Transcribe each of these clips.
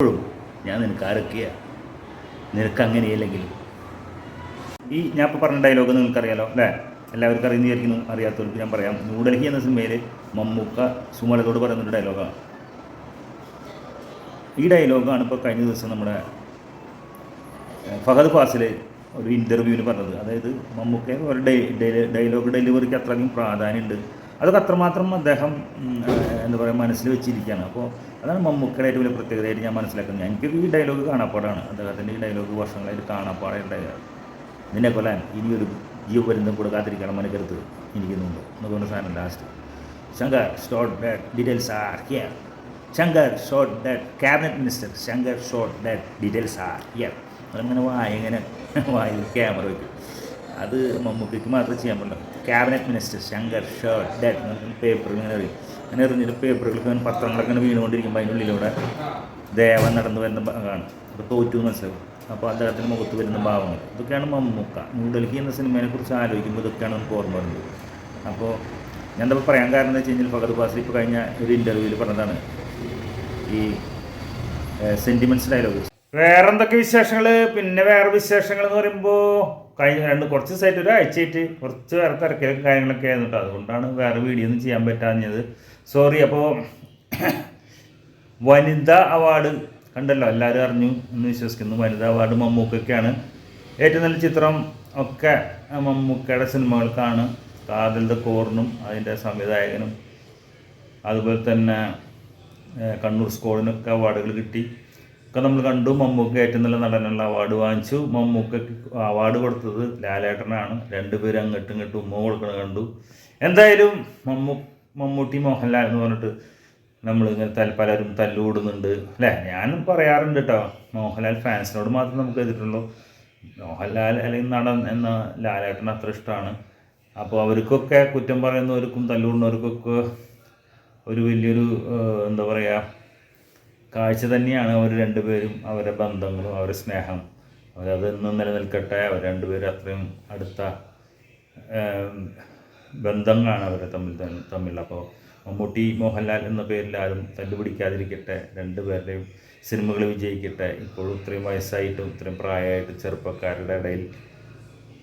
ഇപ്പോഴും ഞാൻ നിനക്ക് ആരൊക്കെയാ? നിനക്ക് അങ്ങനെയല്ലെങ്കിൽ. ഈ ഞാൻ ഇപ്പോൾ പറഞ്ഞ ഡയലോഗ് നിങ്ങൾക്കറിയാലോ അല്ലേ? എല്ലാവർക്കും അറിയുന്ന വിചാരിക്കുന്നു അറിയാത്തവർക്ക് ഞാൻ പറയാം. ന്യൂഡൽഹി എന്ന സിനിമയിൽ മമ്മൂക്ക സുമലതോട് പറയുന്നൊരു ഡയലോഗാണ് ഈ ഡയലോഗാണ് ഇപ്പോൾ കഴിഞ്ഞ ദിവസം നമ്മുടെ ഫഹദ് ഫാസിൽ ഒരു ഇന്റർവ്യൂവിന് പറഞ്ഞത്. അതായത് മമ്മൂക്ക ഒരു ഡയലോഗ് ഡെലിവറിക്ക് അത്രയും പ്രാധാന്യമുണ്ട്. അതൊക്കെ അത്രമാത്രം അദ്ദേഹം എന്താ പറയുക മനസ്സിൽ വെച്ചിരിക്കുകയാണ്. അപ്പോൾ അതാണ് മമ്മൂക്കയുടെ ഏറ്റവും വലിയ പ്രത്യേകതയായിട്ട് ഞാൻ മനസ്സിലാക്കുന്നത്. എനിക്ക് ഈ ഡയലോഗ് കാണാപ്പാടാണ്. അദ്ദേഹത്തിന്റെ ഈ ഡയലോഗ് വർഷങ്ങളായിട്ട് കാണാപ്പാടുണ്ടായ നിന്നെ കൊല്ലാൻ ഇനിയൊരു ജീവ പരിന്തം കൂടെ കാത്തിരിക്കണം മനക്കരുത്ത്. ഇരിക്കുന്നുണ്ട് പറഞ്ഞ സാധനം last Shankar shot dead details are here Shankar shot dead cabinet minister Shankar shot dead details are here അങ്ങനെ വായ ഇങ്ങനെ വായിൽ ക്യാമറ വയ്ക്കും അത് മമ്മൂട്ടിക്ക് മാത്രമേ ചെയ്യാൻ പറ്റില്ല cabinet minister Shankar shot dead paper ഇങ്ങനെ എറിയും. അങ്ങനെ എറിഞ്ഞിട്ട് പേപ്പറുകൾക്ക് പത്രങ്ങളൊക്കെ ഇങ്ങനെ വീണുകൊണ്ടിരിക്കുമ്പോൾ അതിനുള്ളിലൂടെ ദേവൻ നടന്നു വരുന്ന ഭാഗമാണ് അപ്പോൾ തോറ്റു മനസ്സിലാവും. അപ്പോൾ അദ്ദേഹത്തിന്റെ മുഖത്ത് വരുന്ന ഭാവങ്ങൾ. ഇതൊക്കെയാണ് മമ്മൂക്ക. ന്യൂഡൽഹി എന്ന സിനിമയെ കുറിച്ച് ആലോചിക്കുമ്പോൾ ഇതൊക്കെയാണ് നമുക്ക് ഓർമ്മ വരുന്നത് അപ്പോൾ ഞാൻ എന്താ പറയാൻ കാരണം എന്ന് വെച്ച് കഴിഞ്ഞാൽ ഫഹദ് ഫാസിൽ ഇപ്പോൾ കഴിഞ്ഞ ഒരു ഇന്റർവ്യൂവിൽ പറഞ്ഞതാണ്. ഈ സെന്റിമെന്റ്സ് ഡയലോഗ് വേറെന്തൊക്കെ വിശേഷങ്ങൾ പിന്നെ വേറെ വിശേഷങ്ങൾ എന്ന് പറയുമ്പോൾ കഴിഞ്ഞ രണ്ട് കുറച്ച് ദിവസമായിട്ട് ഒരു ആഴ്ചയായിട്ട് കുറച്ച് വേറെ തിരക്കിലൊക്കെ കാര്യങ്ങളൊക്കെ ആയിരുന്നു കേട്ടോ അതുകൊണ്ടാണ് വേറെ വീഡിയോ ഒന്നും ചെയ്യാൻ പറ്റാഞ്ഞത്. സോറി അപ്പോൾ വനിതാ അവാർഡ് കണ്ടല്ലോ എല്ലാവരും അറിഞ്ഞു എന്ന് വിശ്വസിക്കുന്നു. വനിതാ അവാർഡ് മമ്മൂക്കൊക്കെയാണ് ഏറ്റവും നല്ല ചിത്രം ഒക്കെ മമ്മൂക്കയുടെ സിനിമകൾക്കാണ്. കാതലിന്റെ കോറിനും അതിന്റെ സംവിധായകനും. അതുപോലെ തന്നെ കണ്ണൂർ സ്കോഡിനൊക്കെ അവാർഡുകൾ കിട്ടി. ഒക്കെ നമ്മൾ കണ്ടു. മമ്മൂക്ക ഏറ്റവും നല്ല നടനുള്ള അവാർഡ് വാങ്ങിച്ചു. മമ്മൂക്ക അവാർഡ് കൊടുത്തത് ലാലേട്ടനാണ്. രണ്ടുപേരും അങ്ങോട്ടും ഇങ്ങോട്ടും ഉമ്മ കൊടുക്കണ കണ്ടു. എന്തായാലും മമ്മൂ മമ്മൂട്ടി മോഹൻലാൽ എന്ന് പറഞ്ഞിട്ട് നമ്മൾ ഇങ്ങനെ തൽ പലരും തല്ലുകൂടുന്നുണ്ട്. അല്ലേ? ഞാനും പറയാറുണ്ട് കേട്ടോ മോഹൻലാൽ ഫാൻസിനോട് മാത്രം നമുക്ക് എതിരുള്ളൂ. മോഹൻലാൽ അല്ലെങ്കിൽ നടൻ എന്ന ലാലേട്ടൻ അത്ര ഇഷ്ടമാണ്. അപ്പോൾ അവർക്കൊക്കെ കുറ്റം പറയുന്നവർക്കും തല്ലുകൂടുന്നവർക്കൊക്കെ ഒരു വലിയൊരു എന്താ പറയുക കാഴ്ച തന്നെയാണ് അവർ രണ്ടുപേരും അവരുടെ ബന്ധങ്ങളും അവരുടെ സ്നേഹം. അവരത് എന്നും നിലനിൽക്കട്ടെ. അവർ രണ്ടുപേരും അത്രയും അടുത്ത ബന്ധങ്ങളാണ് അവർ തമ്മിൽ തമ്മിൽ. അപ്പോൾ മമ്മൂട്ടി മോഹൻലാൽ എന്ന പേരിൽ ആരും തല്ലുപിടിക്കാതിരിക്കട്ടെ. രണ്ടുപേരുടെയും സിനിമകൾ വിജയിക്കട്ടെ. ഇപ്പോഴും ഇത്രയും വയസ്സായിട്ടും ഇത്രയും പ്രായമായിട്ട് ചെറുപ്പക്കാരുടെ ഇടയിൽ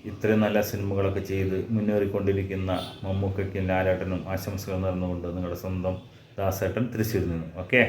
ഇത്രയും നല്ല സിനിമകളൊക്കെ ചെയ്ത് മുന്നേറിക്കൊണ്ടിരിക്കുന്ന മമ്മൂക്കയ്ക്കും ലാലേട്ടനും ആശംസകൾ നേർന്നുകൊണ്ട് നിങ്ങളുടെ സ്വന്തം ദാസേട്ടൻ തൃശ്ശൂരിൽ നിന്നും. ഓക്കെ?